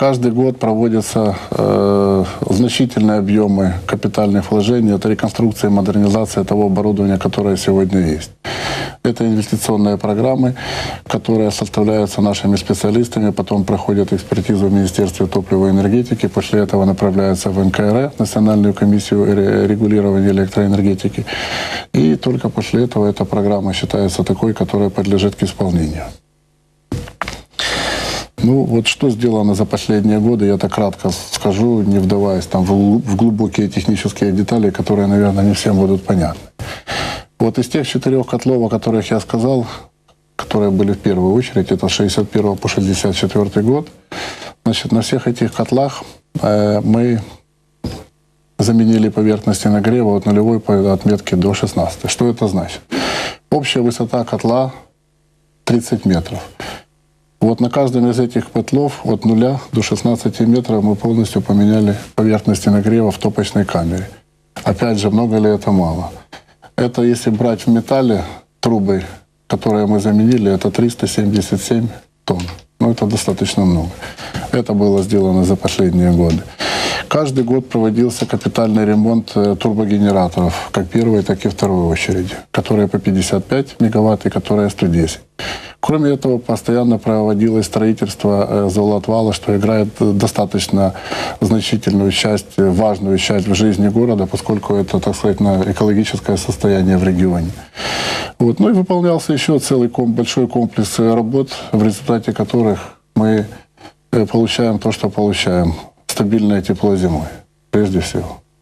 Каждый год проводятся э, значительные объемы капитальных вложений. Это реконструкция и модернизация того оборудования, которое сегодня есть. Это инвестиционные программы, которые составляются нашими специалистами, потом проходят экспертизу в Министерстве топлива и энергетики, после этого направляются в НКР, Национальную комиссию ре- регулирования электроэнергетики. И только после этого эта программа считается такой, которая подлежит к исполнению. Ну, вот что сделано за последние годы, я так кратко скажу, не вдаваясь там в глу- в глубокие технические детали, которые, наверное, не всем будут понятны. Вот из тех четырех котлов, о которых я сказал, которые были в первую очередь, это с 61 по 64 год, значит, на всех этих котлах э, мы заменили поверхности нагрева от нулевой по отметке до 16. Что это значит? Общая высота котла 30 метров. Вот на каждом из этих котлов от нуля до 16 метров мы полностью поменяли поверхности нагрева в топочной камере. Опять же, много ли это мало? Это если брать в металле трубы, которые мы заменили, это 377 тонн. Ну, это достаточно много. Это было сделано за последние годы. Каждый год проводился капитальный ремонт э, турбогенераторов, как первой, так и второй очереди, которые по 55 мегаватт и которые 110. Кроме этого, постоянно проводилось строительство э, заводвала, что играет э, достаточно значительную часть, э, важную часть в жизни города, поскольку это, так сказать, на экологическое состояние в регионе. Вот. Ну и выполнялся еще целый ком- большой комплекс работ, в результате которых мы получаем то, что получаем. Стабильное тепло зимой, прежде всего.